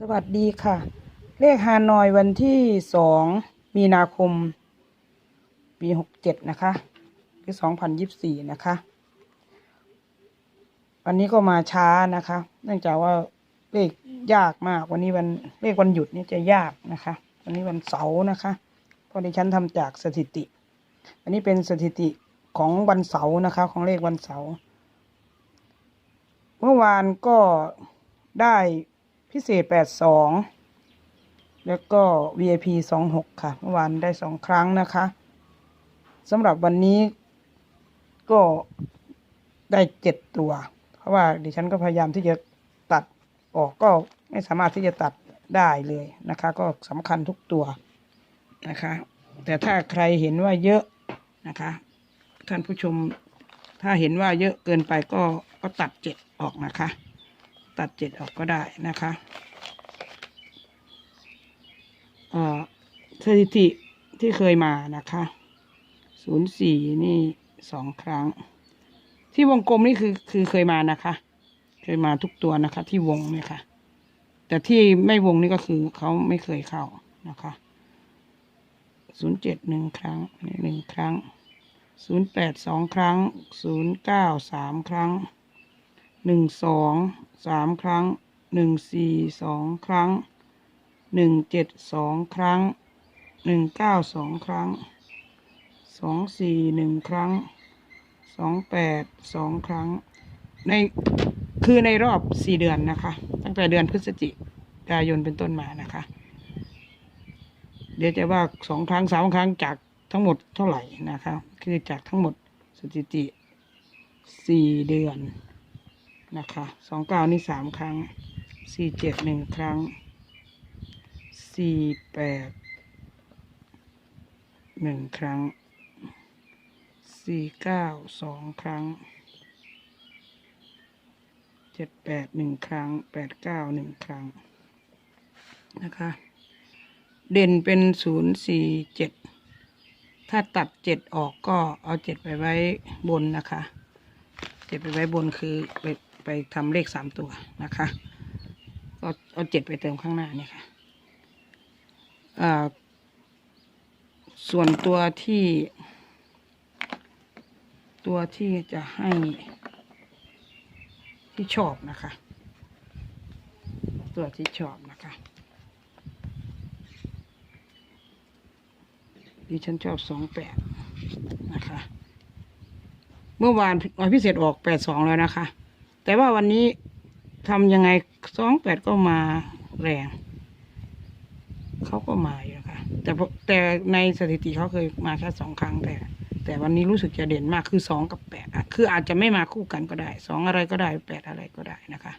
สวัสดีค่ะ เลขฮานอยวันที่สองมีนาคม ปีหกเจ็ดนะคะคือสองพันยิบสี่นะคะ วันนี้ก็มาช้านะคะ เนื่องจากว่าเลขยากมาก วันนี้วันเลขวันหยุดนี่จะยากนะคะ วันนี้วันเสาร์นะคะเพราะดิฉันทำจากสถิติ อันนี้เป็นสถิติของวันเสาร์นะคะ ของเลขวันเสาร์เมื่อวานก็ได้ พิเศษแปดสองแล้วก็ VIP สองหกค่ะ เมื่อวานได้สองครั้งนะคะสำหรับวันนี้ก็ได้เจ็ดตัว เพราะว่าดิฉันก็พยายามที่จะตัดออกก็ไม่สามารถที่จะตัดได้เลยนะคะ ก็สำคัญทุกตัวนะคะ แต่ถ้าใครเห็นว่าเยอะนะคะ ท่านผู้ชมถ้าเห็นว่าเยอะเกินไปก็ก็ตัดเจ็ดออกนะคะ ตัดเจ็ดออกก็ได้นะคะเอ่อสถิติที่เคยมานะคะศูนย์สี่นี่สองครั้ง ที่วงกลมนี่คือคือเคยมานะคะ เคยมาทุกตัวนะคะ ที่วงเนี่ยค่ะ แต่ที่ไม่วงนี่ก็คือเขาไม่เคยเข้านะคะศูนย์เจ็ดหนึ่งครั้งหนึ่งครั้งศูนย์แปดสองครั้งศูนย์เก้าสามครั้งหนึ่งสอง สามครั้งหนึ่งสี่สองครั้งหนึ่งเจ็ดสองครั้งหนึ่งเก้าสองครั้งสองสี่หนึ่งครั้งสองแปดสองครั้ง ในคือในรอบสี่เดือนนะคะ ตั้งแต่เดือนพฤศจิกายนเป็นต้นมานะคะ เดี๋ยวจะว่าสองครั้งสามครั้งจากทั้งหมดเท่าไหร่นะคะ คือจากทั้งหมดสถิติสี่เดือน นะคะสองเก้านี่สามครั้งสี่เจ็ดหนึ่งครั้งสี่แปดหนึ่งครั้งสี่เก้าสองครั้งเจ็ดแปดหนึ่งครั้งแปดเก้าหนึ่งครั้งนะคะ เด่นเป็นศูนย์สี่เจ็ดถ้าตัดเจ็ดออกก็เอาเจ็ดไปไว้บนนะคะ เจ็ดไปไว้บนคือไป ไปทำเลขสามตัวนะคะก็เอาเจ็ดไปเติมข้างหน้าเนี่ยค่ะส่วนตัวที่ ตัวที่จะให้ที่ชอบนะคะ ตัวที่ชอบนะคะดิฉันชอบสองแปดนะคะ เมื่อวานวันพิเศษออกแปดสองแล้วนะคะ แต่ว่าวันนี้ทำยังไงสองแปดก็มาแรง เขาก็มาอยู่นะคะแต่แต่ในสถิติเขาเคยมาแค่สองครั้งแต่ แต่วันนี้รู้สึกจะเด่นมากคือสองกับแปดคืออาจจะไม่มาคู่กันก็ได้สองอะไรก็ได้แปดอะไรก็ได้นะคะ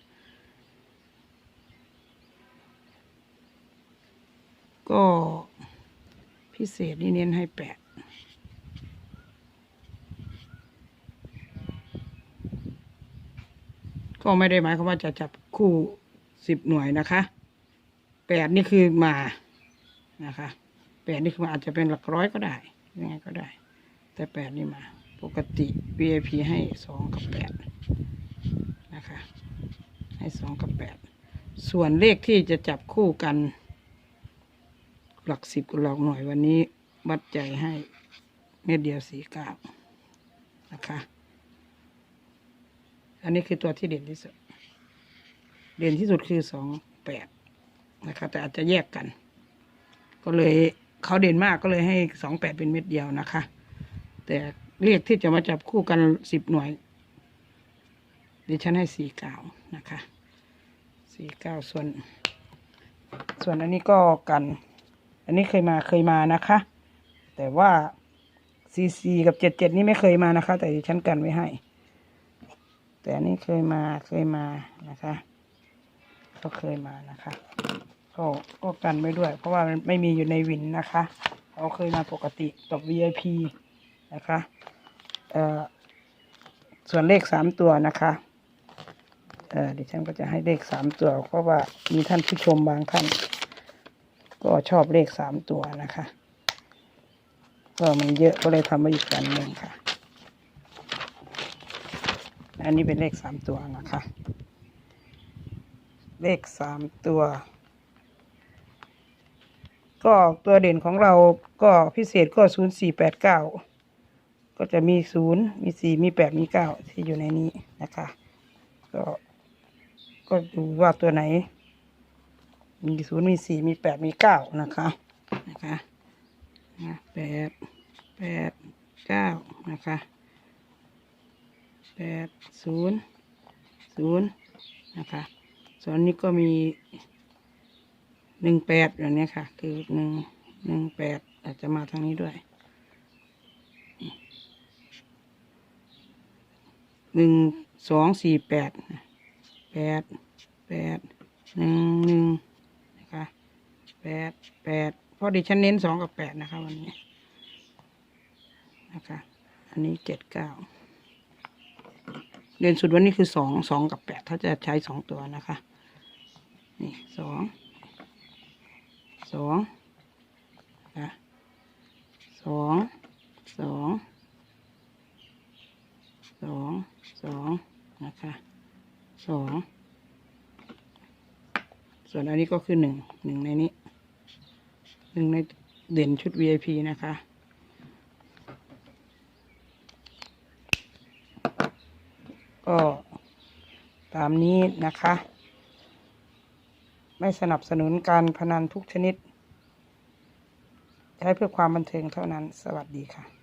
ก็พิเศษนี่เน้นให้แปด ก็ไม่ได้หมายความว่าจะจับคู่สิบหน่วยนะคะแปดนี่คือมานะคะแปดนี่คือมาอาจจะเป็นหลักร้อยก็ได้ยังไงก็ได้ แต่แปดนี่มา ปกติ VIP ให้สองกับแปดนะคะให้สองกับแปดส่วนเลขที่จะจับคู่กัน หลักสิบกับหลักหน่วยวันนี้วัดใจให้เม็ดเดียวสีเก้านะคะ อันนี้คือตัวที่เด่นที่สุด เด่นที่สุดคือสองแปดนะคะแต่อาจจะแยกกัน ก็เลยเขาเด่นมากก็เลยให้สองแปดเป็นเม็ดเดียวนะคะ แต่เรียกที่จะมาจับคู่กันสิบหน่วยดิฉันให้สี่เก้านะคะสี่เก้าส่วน ส่วนอันนี้ก็กัน อันนี้เคยมาเคยมานะคะ แต่ว่าซีซีกับเจ็ดเจ็ดนี่ไม่เคยมานะคะ แต่ดิฉันกันไว้ให้ แต่อันนี้เคยมาเคยมานะคะก็เคยมานะคะก็ก็กันไว้ด้วย เพราะว่ามันไม่มีอยู่ในวินนะคะเขาเคยมาปกติกับ VIP นะคะเอ่อส่วนเลขสามตัวนะคะเอ่อดิฉันก็จะให้เลขสามตัว เพราะว่ามีท่านผู้ชมบางท่าน ก็ชอบเลขสามตัวนะคะก็มันเยอะก็เลยทำมาอีกกันหนึ่งค่ะ อันนี้เป็นเลขสามตัวนะคะ เลขสามตัว ก็ตัวเด่นของเราก็พิเศษก็ศูนย์สี่แปดเก้าก็จะมีศูนย์มีสี่มีแปดมีเก้าที่อยู่ในนี้นะคะ ก็ก็ดูว่าตัวไหน มีศูนย์มีสี่มีแปดมีเก้านะคะนะคะแปดแปดเก้านะคะ แปดศูนย์ศูนย์นะคะส่วนนี้ก็มีหนึ่งแปดอย่างนี้ค่ะ คือหนึ่งหนึ่งแปดอาจจะมาทางนี้ด้วยหนึ่งสองสี่แปดแปดแปดหนึ่งหนึ่งนะคะแปดแปดเพราะดิฉันเน้นสองกับแปดนะคะวันนี้นะคะ อันนี้เจ็ดเก้า เด่นสุดวันนี้คือสองสองกับแปดถ้าจะใช้สองตัวนะคะ นี่สองสองนะสองสองสองสองนะคะสองส่วนอันนี้ก็คือหนึ่งหนึ่งในนี้หนึ่งในเด่นชุด VIP นะคะ ก็ตามนี้นะคะ ไม่สนับสนุนการพนันทุกชนิด ใช้เพื่อความบันเทิงเท่านั้น สวัสดีค่ะ